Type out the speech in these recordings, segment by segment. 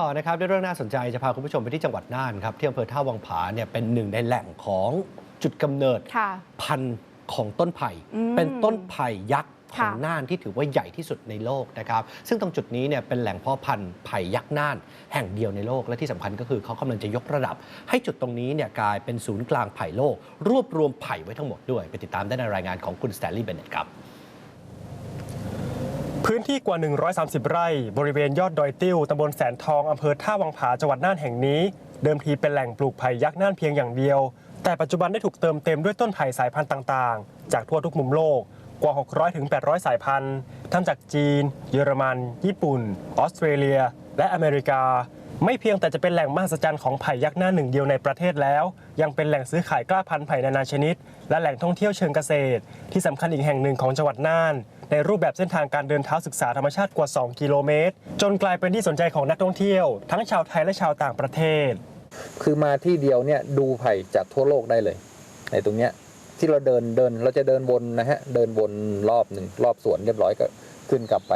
ต่อนะครับด้วยเรื่องน่าสนใจจะพาคุณผู้ชมไปที่จังหวัดน่านครับที่อำเภอท่าวังผาเนี่ยเป็นหนึ่งในแหล่งของจุดกำเนิดค่ะพันธุ์ของต้นไผ่อืมเป็นต้นไผ่ยักษ์ของค่ะน่านที่ถือว่าใหญ่ที่สุดในโลกนะครับ ซึ่งตรงจุดนี้เนี่ยเป็นแหล่งเพาะพันธุ์ไผ่ยักษ์น่าน แห่งเดียวในโลกและที่สำคัญก็คือเขากำลังจะยกระดับ ให้จุดตรงนี้เนี่ยกลายเป็นศูนย์กลางไผ่โลก รวบรวมไผ่ไว้ทั้งหมดด้วย ไปติดตามได้ในรายงานของคุณสแตนลีย์เบนเน็ตครับ พื้นที่กว่า 130 ไร่ บริเวณยอดดอยติ้วตำบลแสนทองอำเภอท่าวังผาจังหวัดน่านแห่งนี้ เดิมทีเป็นแหล่งปลูกไผ่ยักษ์น่านเพียงอย่างเดียว แต่ปัจจุบันได้ถูกเติมเต็มด้วยต้นไผ่สายพันธุ์ต่างๆ จากทั่วทุกมุมโลกกว่า 600 ถึง 800 สายพันธุ์ ทั้งจากจีน เยอรมัน ญี่ปุ่น ออสเตรเลีย และอเมริกา ไม่เพียงแต่จะเป็นแหล่งมหัศจรรย์ของไผ่ยักษ์หน้าหนึ่งเดียวในประเทศแล้ว ยังเป็นแหล่งซื้อขายกล้าพันธุ์ไผ่นานาชนิด และแหล่งท่องเที่ยวเชิงเกษตร ที่สำคัญอีกแห่งหนึ่งของจังหวัดน่าน ในรูปแบบเส้นทางการเดินเท้าศึกษาธรรมชาติกว่า 2 กิโลเมตร จนกลายเป็นที่สนใจของนักท่องเที่ยว ทั้งชาวไทยและชาวต่างประเทศ คือมาที่เดียวเนี่ยดูไผ่จากทั่วโลกได้เลยในตรงเนี้ยที่เราเดินเดินเราจะเดินวนนะฮะเดินวนรอบหนึ่งรอบสวนเรียบร้อยก็ขึ้นกลับไป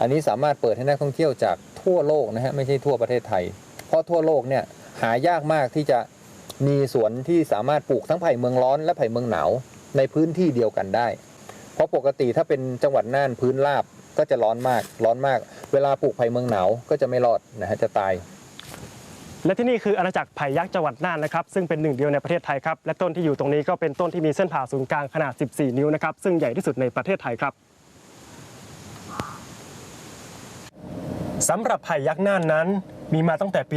อันนี้สามารถเปิดให้นักท่องเที่ยวจาก ทั่วโลกนะฮะไม่ใช่ทั่วประเทศไทย เพราะทั่วโลกเนี่ยหายากมากที่จะมีสวนที่สามารถปลูกทั้งไผ่เมืองร้อนและไผ่เมืองหนาวในพื้นที่เดียวกันได้ เพราะปกติถ้าเป็นจังหวัดน่านพื้นราบก็จะร้อนมากร้อนมาก เวลาปลูกไผ่เมืองหนาวก็จะไม่รอดนะฮะจะตาย และที่นี่คืออาณาจักรไผ่ยักษ์จังหวัดน่านนะครับซึ่งเป็นหนึ่งเดียวในประเทศไทยครับและต้นที่อยู่ตรงนี้ก็เป็นต้นที่มีเส้นผ่าศูนย์กลางขนาด 14 นิ้วนะครับซึ่งใหญ่ที่สุดในประเทศไทยครับ สำหรับไผ่ยักษ์น่านนั้น มีมาตั้งแต่ปี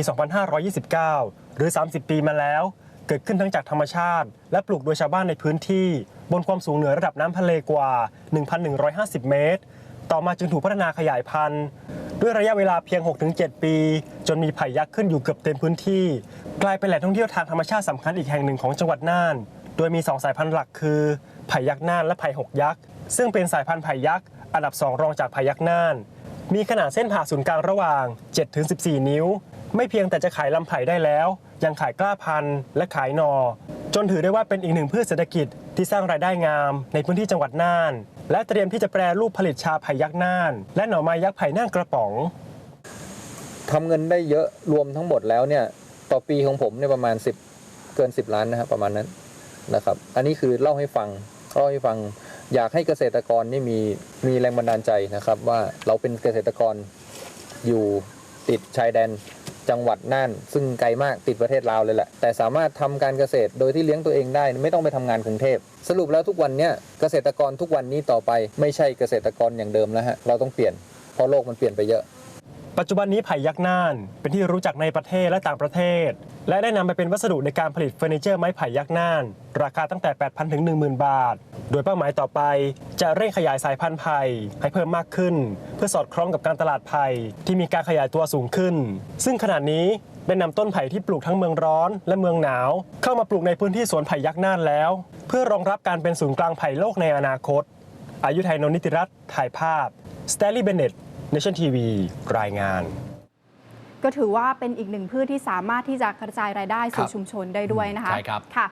2529 หรือ 30 ปีมาแล้ว เกิดขึ้นทั้งจากธรรมชาติ และปลูกโดยชาวบ้านในพื้นที่ บนความสูงเหนือระดับน้ำทะเลกว่า 1,150 เมตร ต่อมาจึงถูกพัฒนาขยายพันธุ์ด้วยระยะเวลาเพียง 6-7 ปี จนมีไผ่ยักษ์ขึ้นอยู่เกือบเต็มพื้นที่ กลายเป็นแหล่งท่องเที่ยวทางธรรมชาติสำคัญอีกแห่งหนึ่งของจังหวัดน่าน โดยมี 2 สายพันธุ์หลักคือไผ่ยักษ์น่านและไผ่หกยักษ์ซึ่งเป็นสายพันธุ์ไผ่ยักษ์อันดับ 2 รองจากไผ่ยักษ์น่าน มีขนาดเส้นผ่าศูนย์กลางระหว่าง 7-14 นิ้ว ไม่เพียงแต่จะขายลำไผ่ได้แล้ว ยังขายกล้าพันธุ์และขายนอ จนถือได้ว่าเป็นอีกหนึ่งพืชเศรษฐกิจที่สร้างรายได้งามในพื้นที่จังหวัดน่าน และเตรียมที่จะแปรรูปผลิตชาไผ่ยักษ์น่าน และหน่อไม้ยักษ์ไผ่น่านกระป๋องทำเงินได้เยอะรวมทั้งหมดแล้วเนี่ยต่อปีของผมเนี่ยประมาณ 10 เกิน 10 ล้านนะครับประมาณนั้นนะครับ อันนี้คือเล่าให้ฟังเล่าให้ฟัง อยากให้เกษตรกรนี่มีมีแรงบันดาลใจนะครับ ว่าเราเป็นเกษตรกรอยู่ติดชายแดนจังหวัดน่าน ซึ่งไกลมากติดประเทศลาวเลยแหละ แต่สามารถทำการเกษตรโดยที่เลี้ยงตัวเองได้ ไม่ต้องไปทำงานกรุงเทพ สรุปแล้วทุกวันเนี้ยเกษตรกรทุกวันนี้ต่อไป ไม่ใช่เกษตรกรอย่างเดิมแล้วฮะเราต้องเปลี่ยนเพราะโลกมันเปลี่ยนไปเยอะ ปัจจุบันนี้ไผ่ยักษ์น่าน เป็นที่รู้จักในประเทศและต่างประเทศ และได้นำไปเป็นวัสดุในการผลิตเฟอร์นิเจอร์ไม้ไผ่ยักษ์น่าน ราคาตั้งแต่ 8,000 ถึง 10,000 บาท โดยเป้าหมายต่อไป จะเร่งขยายสายพันธุ์ไผ่ให้เพิ่มมากขึ้น เพื่อสอดคล้องกับการตลาดไผ่ที่มีการขยายตัวสูงขึ้น ซึ่งขณะนี้ได้นำต้นไผ่ที่ปลูกทั้งเมืองร้อนและเมืองหนาว เข้ามาปลูกในพื้นที่สวนไผ่ยักษ์น่านแล้ว เพื่อรองรับการเป็นศูนย์กลางไผ่โลกในอนาคตอายุไทยนนท์นิติรัตน์ถ่ายภาพ สเตลลี่เบนเน็ตเนชั่นทีวีรายงาน ก็ถือว่าเป็นอีกหนึ่งพืชที่สามารถที่จะกระจายรายได้ครัสู่บชุมชนได้ด้วยนะคะใช่ครับ ค่ะ